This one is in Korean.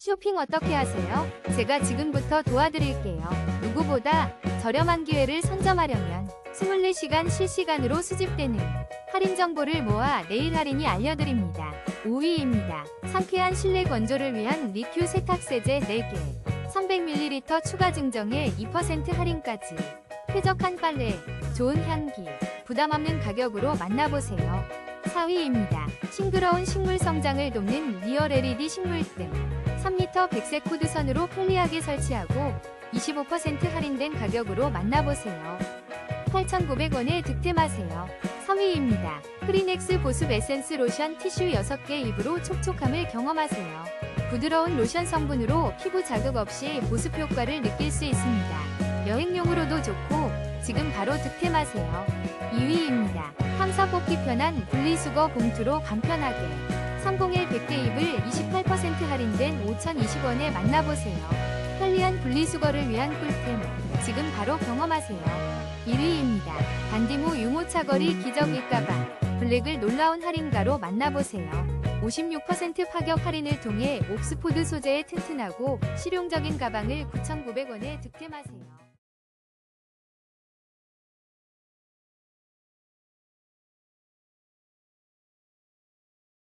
쇼핑 어떻게 하세요? 제가 지금부터 도와드릴게요. 누구보다 저렴한 기회를 선점하려면 24시간 실시간으로 수집되는 할인 정보를 모아 내일 할인이 알려드립니다. 5위입니다. 상쾌한 실내 건조를 위한 리큐 세탁세제 4개, 300ml 추가 증정에 2% 할인까지. 쾌적한 빨래, 좋은 향기, 부담 없는 가격으로 만나보세요. 4위입니다. 싱그러운 식물 성장을 돕는 리얼 LED 식물등 3m 백색 코드선으로 편리하게 설치하고 25% 할인된 가격으로 만나보세요. 8,900원에 득템하세요. 3위입니다. 프리넥스 보습 에센스 로션 티슈 6개 입으로 촉촉함을 경험하세요. 부드러운 로션 성분으로 피부 자극 없이 보습 효과를 느낄 수 있습니다. 여행용으로도 좋고 지금 바로 득템하세요. 2위입니다. 항사 뽑기 편한 분리수거 봉투로 간편하게 301 100개 입을 28% 할인된 5,020원에 만나보세요. 편리한 분리수거를 위한 꿀템 지금 바로 경험하세요. 1위입니다. 반디모 유모차거리 기저귀 가방 블랙을 놀라운 할인가로 만나보세요. 56% 파격 할인을 통해 옥스포드 소재의 튼튼하고 실용적인 가방을 9,900원에 득템하세요.